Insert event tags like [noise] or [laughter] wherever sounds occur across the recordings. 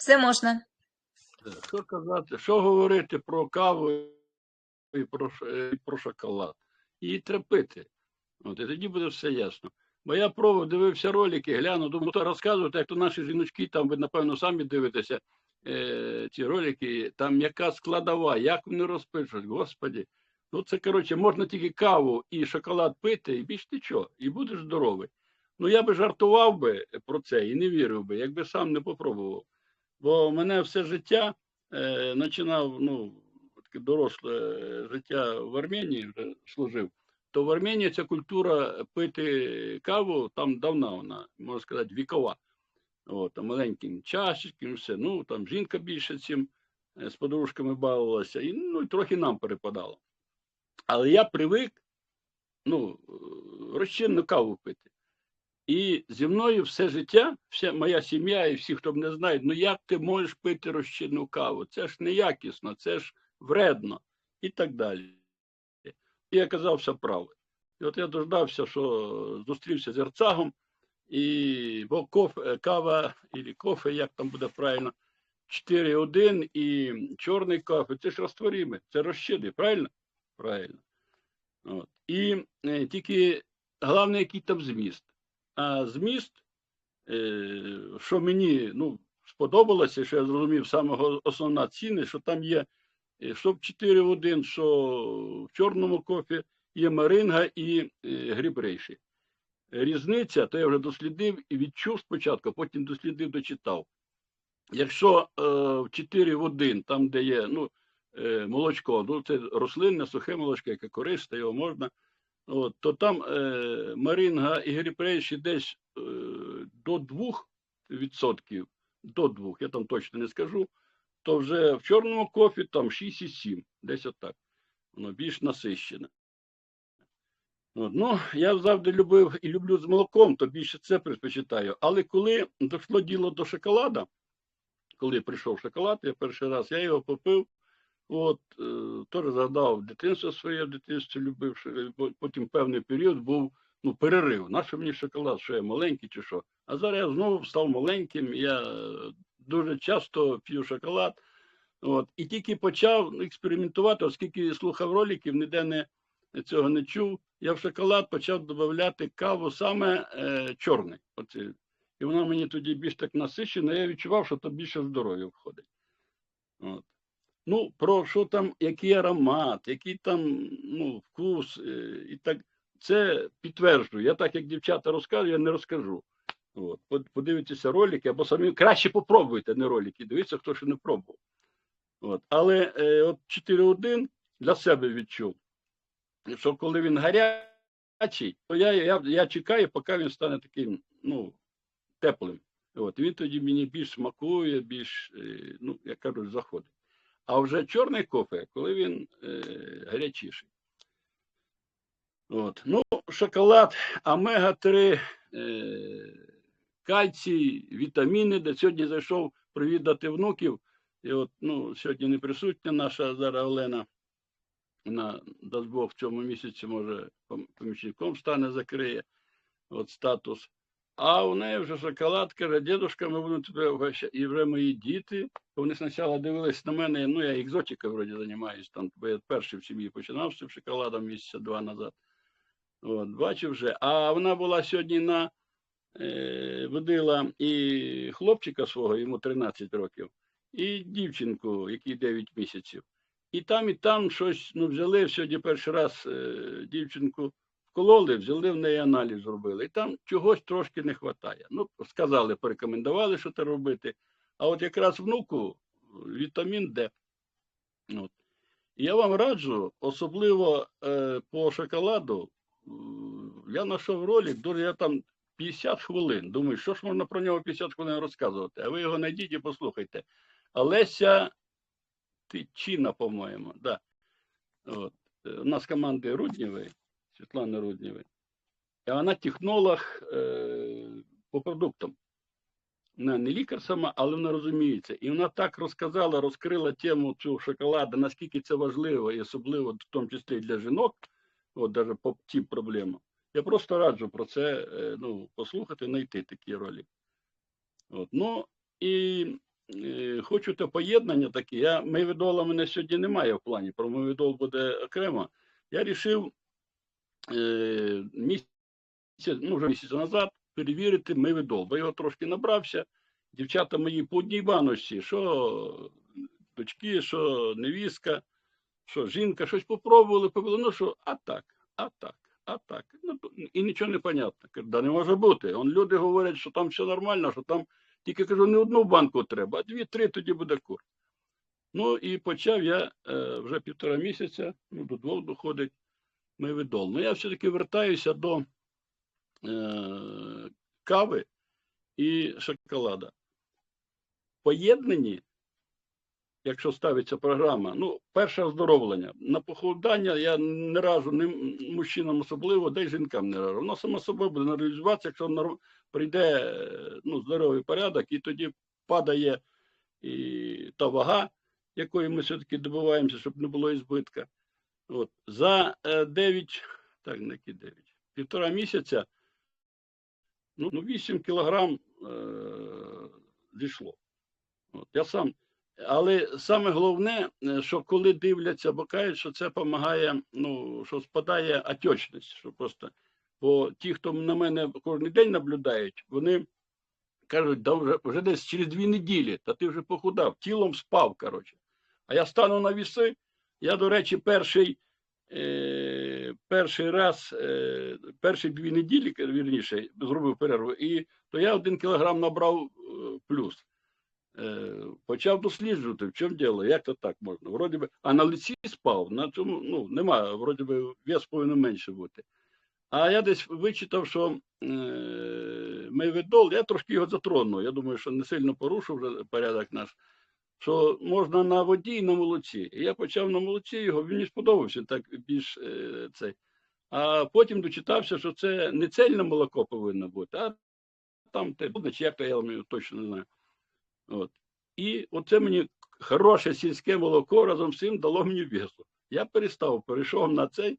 Все можна. Що казати, що говорити про каву і про, е, і про шоколад? Її треба пити. От, і тоді буде все ясно. Бо я пробував, дивився ролики, глянув, думаю, то розказувати, як то наші жіночки, там ви, напевно, самі дивитеся е, ці ролики, там яка складова, як вони розпишуть, господі. Ну, це, коротше, можна тільки каву і шоколад пити, і більш нічого, і будеш здоровий. Ну, я би жартував би про це і не вірив би, якби сам не попробував. Бо мене все життя е, починав, ну, таке доросле життя в Арменії вже служив, то в Арменії ця культура пити каву там давна вона, можна сказати, вікова. От, маленьким чашечком, все. Ну, там жінка більше цим е, з подружками бавилася, і ну, трохи нам перепадало. Але я привик ну, е, розчинну каву пити. І зі мною все життя, вся моя сім'я і всі, хто мене знає, ну як ти можеш пити розчинну каву? Це ж неякісно, це ж вредно і так далі. І я казався правий. І от я дождався, що зустрівся з Ерцагом, і бо кофе, кава, і кофе, як там буде правильно, 4,1 і чорний кофе, це ж розтворіме, це розчини, правильно? Правильно. От. І е, тільки головне, який там зміст. А зміст, е, що мені ну, сподобалося, що я зрозумів, самого основна ціни, що там є, е, що в 4 в 1, що в чорному кофі є маринга і е, грібрейші. Різниця, то я вже дослідив і відчув спочатку, потім дослідив, дочитав. Якщо е, в 4 в 1, там, де є ну, е, молочко, ну це рослинне, сухе молочко, яке користе, його можна. От, то там е, маринга і гріпрейші десь е, до 2%, до 2, я там точно не скажу, то вже в чорному кофі там 6,7, десь отак. Воно більш насищене. От, ну, я завжди любив і люблю з молоком, то більше це предпочитаю. Але коли дійшло діло до шоколада, коли прийшов шоколад, я перший раз я його попив. От, е, теж згадав дитинство своє, в дитинстві любив, потім певний період був ну, перерив. Нащо мені шоколад, що я маленький чи що? А зараз я знову став маленьким, я е, дуже часто п'ю шоколад. От, і тільки почав експериментувати, оскільки слухав роликів, ніде не, цього не чув. Я в шоколад почав додати каву саме е, чорний. Оце. І воно мені тоді більш так насичено, я відчував, що то більше здоров'я входить. От. Ну, про що там, який аромат, який там ну, вкус е, і так. Це підтверджую. Я так, як дівчата розказують, я не розкажу. От. Под- Подивитися ролики, або самі краще попробуйте, не ролики. Дивіться, хто ще не пробував. От. Але е, от 4.1 для себе відчув, що коли він гарячий, то я, я, я чекаю, поки він стане таким ну, теплим. От. Він тоді мені більш смакує, більш, е, ну, як кажуть, заходить. А вже чорний кофе, коли він е, гарячіший. От. Ну, шоколад, омега-3, е, кальцій, вітаміни. Де сьогодні зайшов привідати внуків. І от, ну, сьогодні не присутня наша зараз Олена. Вона, дасть Бог, в цьому місяці, може, помічником стане, закриє от статус. А у неї вже шоколад, каже, дідушка, ми будемо тебе вгощати. І вже мої діти, вони спочатку дивились на мене, ну я екзотикою вроді займаюся, там, бо я перший в сім'ї починав з цим шоколадом місяця два назад. От, бачив вже. А вона була сьогодні на е, водила і хлопчика свого, йому 13 років, і дівчинку, якій 9 місяців. І там, і там щось ну, взяли сьогодні перший раз е, дівчинку вкололи, взяли в неї аналіз зробили. І там чогось трошки не вистачає. Ну, сказали, порекомендували, що це робити. А от якраз внуку вітамін Д. От. Я вам раджу, особливо е, по шоколаду, е, я знайшов ролик, дуже я там 50 хвилин. Думаю, що ж можна про нього 50 хвилин розказувати? А ви його знайдіть і послухайте. Олеся Тичина, по-моєму. Да. От. Е, У нас команди Руднєвої, Світлани Руднєвої. І вона технолог е, по продуктам. Вона не лікар сама, але вона розуміється. І вона так розказала, розкрила тему цього шоколаду, наскільки це важливо, і особливо в тому числі для жінок, от навіть по тим проблемам. Я просто раджу про це е, ну, послухати, знайти такі ролі. От. Ну, і е, хочу те поєднання таке. Я Мейведола мене сьогодні немає в плані. Про Мейведол буде окремо. Я вирішив місяць, ну вже місяць назад перевірити Мейведол, бо його трошки набрався. Дівчата мої по одній баночці, що дочки, що невістка, що жінка, щось попробували, попили, ну що, а так, а так, а так. Ну, і нічого не понятно. Да не може бути. Он люди говорять, що там все нормально, що там тільки кажу, не одну банку треба, а дві-три тоді буде кур. Ну і почав я е, вже півтора місяця, ну до двох доходить мивидол. Ну я все-таки вертаюся до е, кави і шоколада. Поєднані, якщо ставиться програма, ну, перше оздоровлення. На похудання я не раджу ні мужчинам особливо, де й жінкам не раджу. Воно само собою буде реалізуватися, якщо прийде е, ну, здоровий порядок, і тоді падає і та вага, якої ми все-таки добиваємося, щоб не було ізбитка. От. За е, 9, так, не 9, півтора місяця, ну, ну 8 кілограм е, зійшло. От, я сам. Але саме головне, е, що коли дивляться, бо кажуть, що це допомагає, ну, що спадає отечність, що просто. Бо ті, хто на мене кожен день наблюдають, вони кажуть, да вже, вже десь через дві неділі, та ти вже похудав, тілом спав, коротше. А я стану на віси. Я, до речі, перший, е, перший раз, е, перші дві неділі, вірніше, зробив перерву, і то я один кілограм набрав е, плюс. Е, почав досліджувати, в чому діло, як то так можна. Вроді би, а на лиці спав, на цьому ну, немає, вроді би, вес повинен менше бути. А я десь вичитав, що е, Мейведол, я трошки його затронув. Я думаю, що не сильно порушив вже порядок наш, що можна на воді і на молоці. Я почав на молоці його, він мені сподобався так більш е, цей. А потім дочитався, що це не цельне молоко повинно бути, а там те, чи як то я точно не знаю. От. І оце мені хороше сільське молоко разом з цим дало мені весу. Я перестав, перейшов на цей.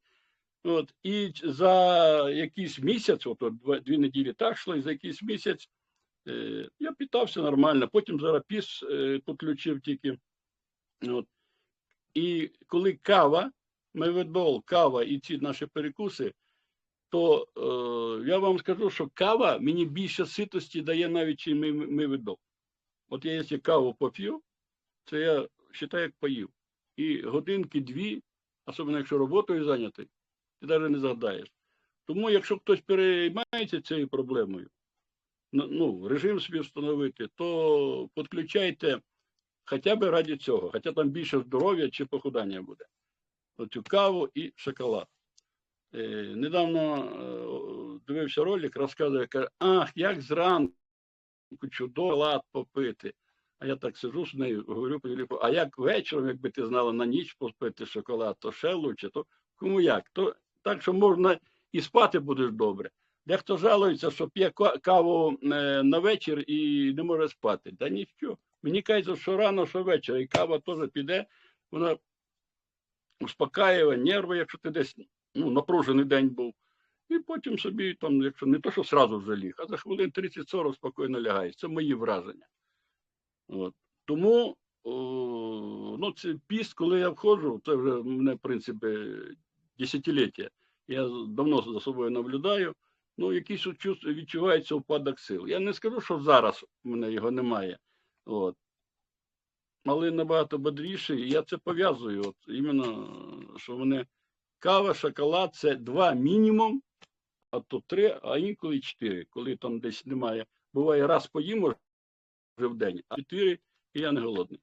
От, і за якийсь місяць, от, от дві неділі так йшло, і за якийсь місяць е, я питався нормально. Потім зараз піс е, підключив тільки. От. І коли кава, меведол, кава і ці наші перекуси, то е, я вам скажу, що кава мені більше ситості дає навіть чим меведол. От я якщо каву поп'ю, це я вважаю, як поїв. І годинки дві, особливо якщо роботою зайнятий, ти навіть не згадаєш. Тому, якщо хтось переймається цією проблемою, ну, режим собі встановити, то підключайте хоча б раді цього, хоча там більше здоров'я чи похудання буде. Оцю каву і шоколад. Е, недавно е, дивився ролик, розказує, каже, ах, як зранку чудово шоколад попити. А я так сижу з нею, говорю телефону, а як вечором, якби ти знала на ніч попити шоколад, то ще лучше, то кому як? То так, що можна і спати будеш добре. Дехто жалується, що п'є каву е, на вечір і не може спати. Та нічого. Мені кажеться, що рано, що вечір, і кава теж піде, вона успокаює нерви, якщо ти десь ну, напружений день був. І потім собі, там, якщо не то, що сразу вже ліг, а за хвилин 30-40 спокійно лягаєш. Це мої враження. От. Тому о, ну, це піст, коли я входжу, це вже в мене, в принципі, десятиліття. Я давно за собою наблюдаю. Ну, якийсь відчувається упадок сил. Я не скажу, що зараз в мене його немає. От. Але набагато бодріше. І я це пов'язую. От, іменно, що вони кава, шоколад це два мінімум, а то три, а інколи чотири, коли там десь немає. Буває, раз поїм може в день, а чотири, і я не голодний.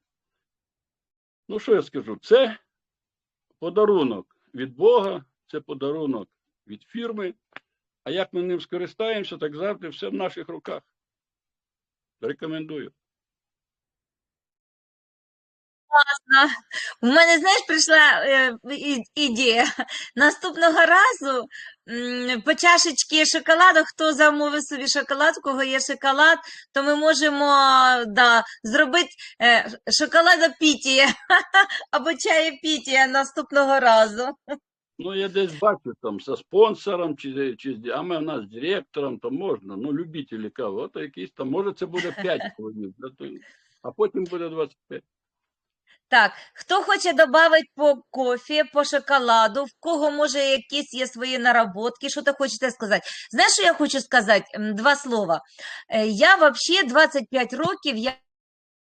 Ну, що я скажу? Це подарунок від Бога, це подарунок від фірми. А як ми ним скористаємося, так завжди все в наших руках. Рекомендую. У мене, знаєш, прийшла е, ідея. Наступного разу по чашечці шоколаду, хто замовив собі шоколад, у кого є шоколад, то ми можемо да, зробити е, шоколадопітія [laughs] або чаєпітія наступного разу. Ну, я десь бачу там со спонсором, чи, чи а ми в нас з директором, то можна, ну, любителі кави, от якийсь там, може це буде 5 [laughs] хвилин. а потім буде 25. Так, хто хоче додати по кофі, по шоколаду, в кого може якісь є свої наработки, що ти хочете сказати? Знаєш, що я хочу сказати? Два слова. Е, Я взагалі 25 років, я,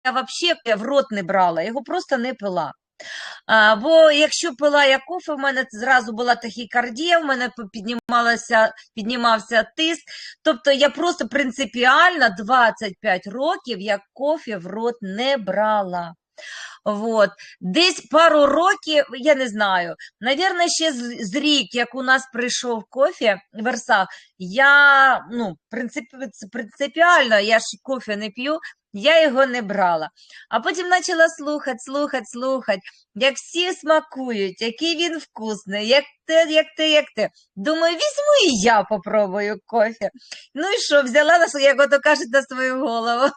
я взагалі в рот не брала, його просто не пила. А, бо якщо пила я кофе, в мене зразу була тахікардія, в мене піднімалася, піднімався тиск. Тобто я просто принципіально 25 років я кофе в рот не брала. Вот. Десь пару років, я не знаю, навірно, ще з, з рік, як у нас прийшов кофе в Версах, я, ну, принцип, принципіально, я ж кофе не п'ю, я його не брала. А потім почала слухати, слухати, слухати, як всі смакують, який він вкусний, як те, як те, як те. Думаю, візьму і я попробую кофе. Ну і що, взяла, на, як ото кажуть, на свою голову. [laughs]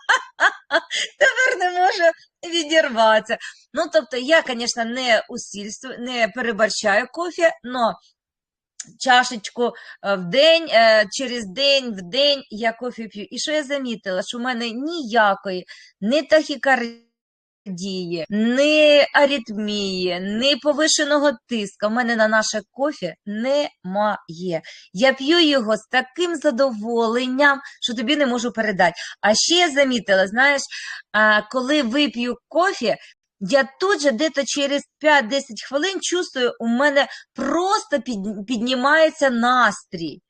Тепер не можу відірватися. Ну, тобто, я, звісно, не усільствую, не переборщаю кофе, но чашечку е, в день, е, через день, в день я кофе п'ю. І що я замітила? Що в мене ніякої не тахікардії, не аритмії, не повишеного тиска. У мене на наше кофе немає. Я п'ю його з таким задоволенням, що тобі не можу передати. А ще я замітила, знаєш, коли вип'ю кофе, я тут же десь через 5-10 хвилин чувствую, у мене просто під, піднімається настрій.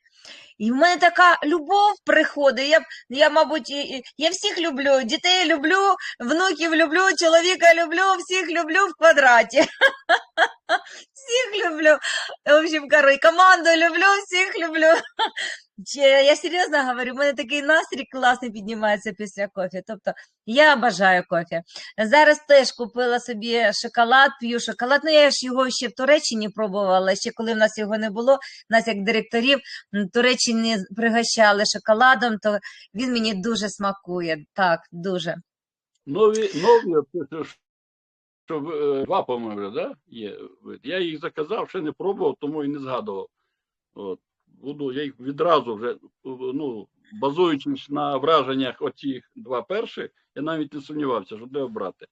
І в мене така любов приходить. Я, я, мабуть, я всіх люблю, дітей люблю, внуків люблю, чоловіка люблю, всіх люблю в квадраті. [laughs] Всіх люблю. В общем, короче, команду люблю, всіх люблю. Я серйозно говорю, в мене такий настрій класний піднімається після кофе. Тобто я бажаю кофе. Зараз теж купила собі шоколад, п'ю шоколад. Ну, я ж його ще в Туреччині пробувала, ще коли в нас його не було, нас як директорів в Туреччині пригощали шоколадом, то він мені дуже смакує. Так, дуже. Нові, нові, що два, по-моєму, да? є. Я їх заказав, ще не пробував, тому і не згадував. От. Буду, я їх відразу вже, ну, базуючись на враженнях оцих два перших, я навіть не сумнівався, що де обрати.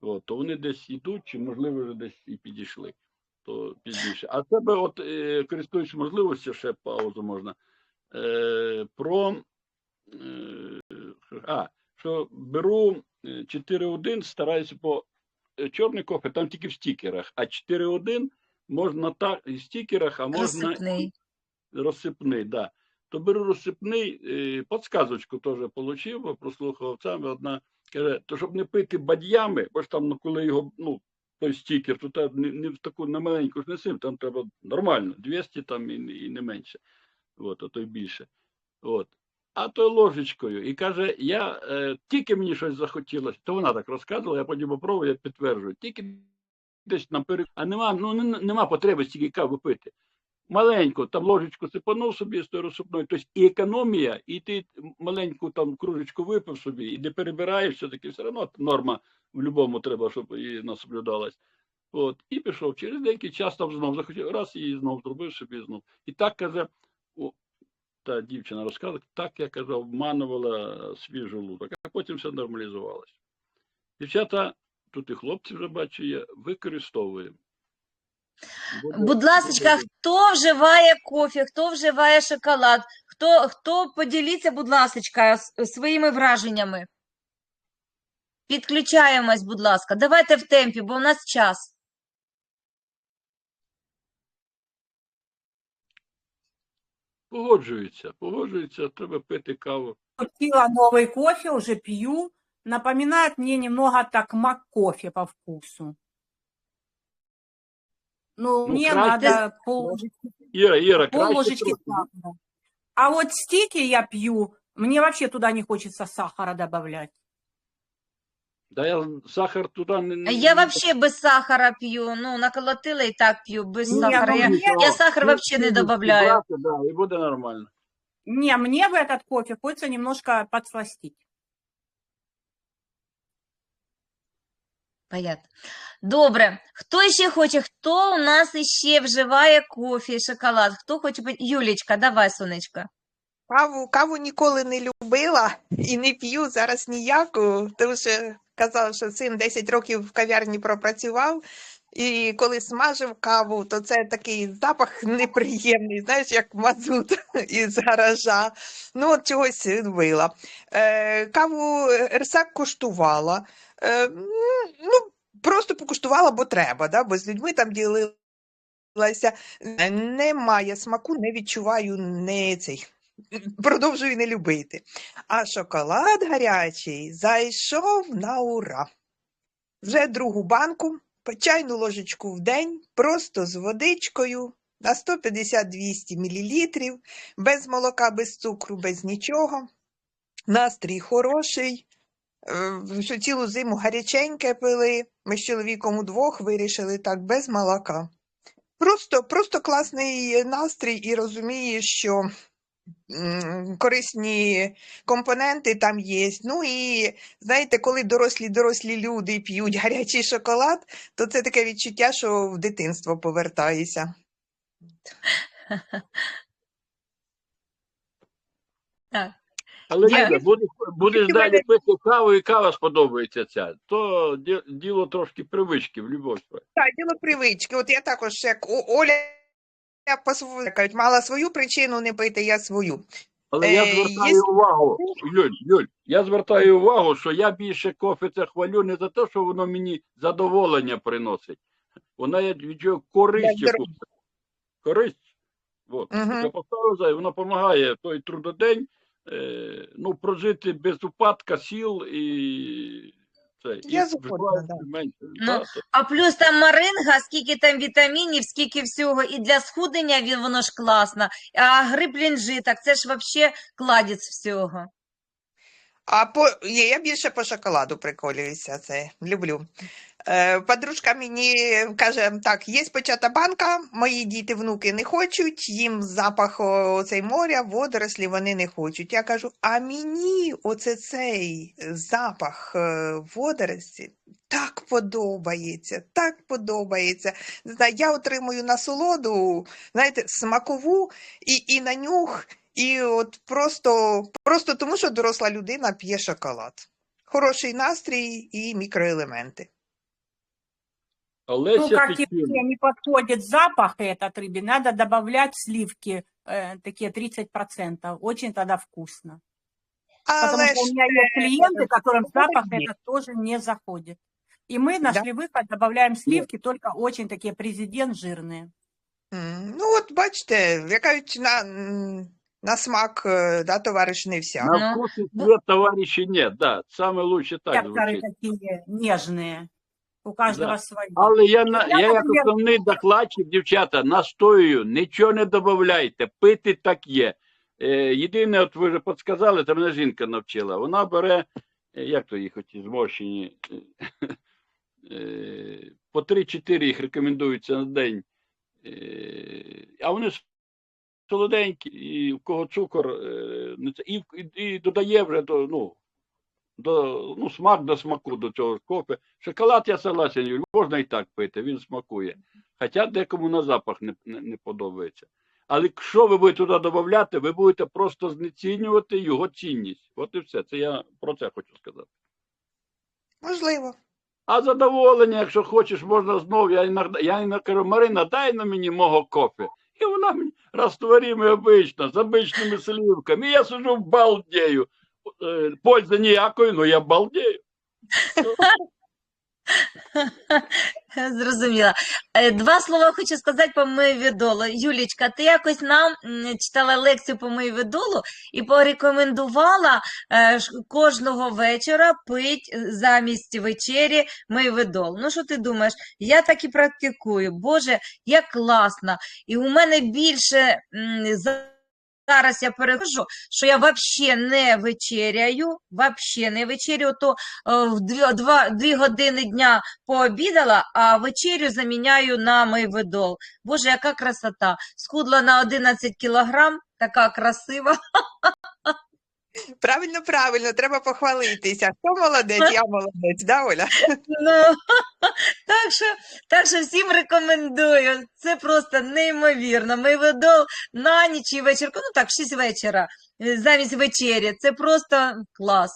От, то вони десь йдуть, чи, можливо, вже десь і підійшли. То пізніше. А тебе, от, е, користуючись можливістю, ще паузу можна. Е, про е, а, що беру е, 4.1, стараюся по е, чорний кофе, там тільки в стікерах, а 4.1 можна так і в стікерах, а можна Розсипний. Розсипний, да. То беру розсипний, е, подсказочку теж отримав, прослухав саме одна, каже, то щоб не пити бадьями, бо ж там, ну, коли його, ну, той стікер, то та, не, не в таку не маленьку ж не сим, там треба нормально, 200 там і, і не менше, от, а то й більше. От. А то ложечкою. І каже, я е, тільки мені щось захотілося, то вона так розказувала, я потім попробую, я підтверджую. Тільки десь наперед, а нема, ну, нема потреби стільки кави пити. Маленьку, там ложечку сипанув собі з тою розсипною, тобто і економія, і ти маленьку там кружечку випив собі, і не перебираєш, все-таки все одно норма в будь-якому треба, щоб і соблюдалась. От, і пішов. Через деякий час там знов захотів, раз і знов зробив собі знов. І так каже, о, та дівчина розказує, так я каже, обманувала свій желудок, а потім все нормалізувалося. Дівчата, тут і хлопці вже бачу, є, використовуємо. Будь ласка, хто вживає кофе, хто вживає шоколад, хто, хто поділіться, будь ласка, своїми враженнями. Підключаємось, будь ласка. Давайте в темпі, бо у нас час. Погоджуються, погоджуються, треба пити каву. Купила новый кофе, уже пью. Напоминает мне немного так мак кофе по вкусу. Ну, Ну, мне краще- надо пол, Іра, Іра, пол краще ложечки трохи. сахара. А вот стики я пью, мне вообще туда не хочется сахара добавлять. Да я сахар туди не, не Я не- взагалі без сахара п'ю. Ну, наколотила і так п'ю, без Ні, сахара. ну, Я, ні, я сахар Ну, взагалі не чуть-чуть додаю. брати, Да, і буде нормально. Не, мне в этот кофе хочется немножко подсластить. Понятно. Добре. Хто ще хоче? Хто у нас іще вживає кофе, шоколад? Хто хоче? Юлічка, давай, сонечка. Каву, каву ніколи не любила і не п'ю зараз ніяку, тому що казав, що син 10 років в кав'ярні пропрацював, і коли смажив каву, то це такий запах неприємний, знаєш, як мазут [laughs] із гаража. Ну, от чогось любила. Е, каву Ерсак коштувала. Е, покуштувала, бо треба, да? бо з людьми там ділилася. Е, Немає смаку, не відчуваю, не цей. [laughs] Продовжую не любити. А шоколад гарячий зайшов на ура. Вже другу банку, чайну ложечку в день, просто з водичкою на 150-200 мл, без молока, без цукру, без нічого. Настрій хороший. Е, Всю цілу зиму гаряченьке пили. Ми з чоловіком удвох вирішили так, без молока. Просто, просто класний настрій і розумієш, що корисні компоненти там є. Ну і знаєте, коли дорослі дорослі люди п'ють гарячий шоколад, то це таке відчуття, що в дитинство повертаєшся. Так. Але Я- Юля, будеш, будеш Тільки далі пити каву, і кава сподобається ця. То ді- діло трошки привички в любов. Так, діло привички. От я також, як Оля, кажуть, мала свою причину не пити, я свою. Але я Е, звертаю є- увагу, Юль, Юль, я звертаю увагу, що я більше кофе це хвалю не за те, що воно мені задоволення приносить. Вона є відчуваю користь Користь. От. Мгм. Я поставив воно допомагає той трудодень ну, прожити без упадка сіл і це. Я і згодна, да. менше. Ну, А плюс там маринга, скільки там вітамінів, скільки всього, і для схудення він воно ж класно. А гриб лінжиток, це ж взагалі кладець всього. А по я більше по шоколаду приколююся, це люблю. Е, подружка мені каже: так, є почата банка, мої діти, внуки не хочуть, їм запах оцей моря, водорослі вони не хочуть. Я кажу: а мені оце цей запах е, водорості так подобається, так подобається. Я отримую насолоду, знаєте, смакову і, і на нюх. І от просто, просто тому, що доросла людина п'є шоколад. Хороший настрій і мікроелементи. Ну, Олеся как и Петрівна. все не подходит запах этот рыбе, надо добавлять сливки, э, такие 30%. Очень тогда вкусно. Потому Але что у меня есть клиенты, которым запах этот тоже не заходит. И мы нашли выход, добавляем сливки, только очень такие президент жирные. ну от бачите, як кажуть, на, на смак е, да, товариш не вся. Ну, На вкус и ну- цвет, товарищи, нет, да, самое лучше так Некоторые звучит. такие нежные. У каждого Да. свое. Але я, на, Я, я як наприклад, основний докладчик, дівчата, настоюю, нічого не додавайте, пити так є. Е, єдине, от ви вже підсказали, це мене жінка навчила. Вона бере, е, як то їх оті зморщені, е, е, по 3-4 їх рекомендується на день. Е, а вони солоденькі, і в кого цукор, е, і, і, і додає вже до, ну, до, ну, смак до смаку до цього ж кофе. Шоколад я согласен, Юль, можна і так пити, він смакує. Хоча декому на запах не, не, не подобається. Але якщо ви будете туди додати, ви будете просто знецінювати його цінність. От і все. Це я про це хочу сказати. Можливо. А задоволення, якщо хочеш, можна знову. Я іноді, я іноді кажу, Марина, дай на мені мого кофе. І вона мені розтворимий обично, з обичними сливками. І я сиджу балдею. Е, Пользи ніякої, але я балдею. [laughs] Зрозуміла. Е, Два слова хочу сказати по мивідолу. Юлічка, ти якось нам читала лекцію по мивідолу і порекомендувала е, кожного вечора пить замість вечері мивідол. Ну, що ти думаєш? Я так і практикую. Боже, як класно. І у мене більше зараз я перехожу, що я взагалі не вечеряю, взагалі не вечерю, то е, в дві, два, дві години дня пообідала, а вечерю заміняю на майведол. Боже, яка красота! Схудла на 11 кілограм, така красива. [laughs] Правильно, правильно, треба похвалитися. Хто молодець, я молодець, да, Оля? Ну, [laughs] так, що, так що всім рекомендую. Це просто неймовірно. Ми Майведол на ніч і вечір, ну так, 6 вечора, е, замість вечері. Це просто клас.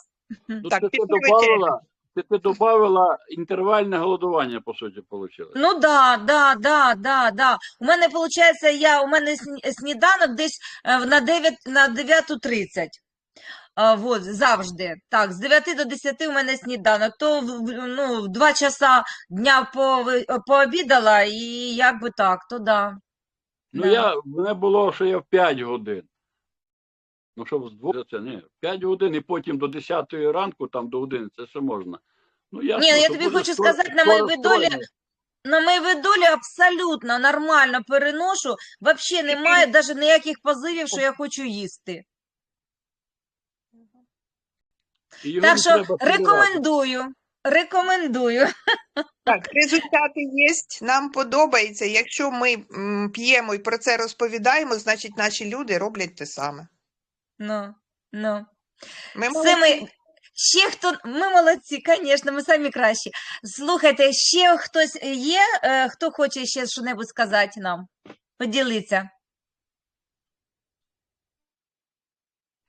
Ну, Так, ти добавила, Це ти додавала інтервальне голодування, по суті, вийшло. Ну да, да, да, да, да. У мене виходить, я, у мене сні- сніданок десь е, на 9, на 9.30. А, вот, завжди. Так, з 9 до 10 у мене сніданок. То ну, в 2 часа дня пови- пообідала і як би так, то да. Ну, Да. я, мене було, що я в 5 годин. Ну, щоб з двох, це ні, 5 годин і потім до 10 ранку, там до 11, це ще можна. Ну, я, Ні, я тобі хочу сказати, на моїй видолі На моїй долі абсолютно нормально переношу. Взагалі немає навіть ніяких позивів, що я хочу їсти. Так що рекомендую. Рекомендую. Так, результати є, нам подобається. Якщо ми п'ємо і про це розповідаємо, значить наші люди роблять те саме. Ну, ну. Ми молодці. ми, ще хто, ми молодці, звісно, ми самі кращі. Слухайте, ще хтось є, е, хто хоче ще щось сказати нам? Поділиться.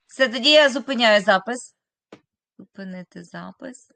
Все, тоді я зупиняю запис. Зупинити запис.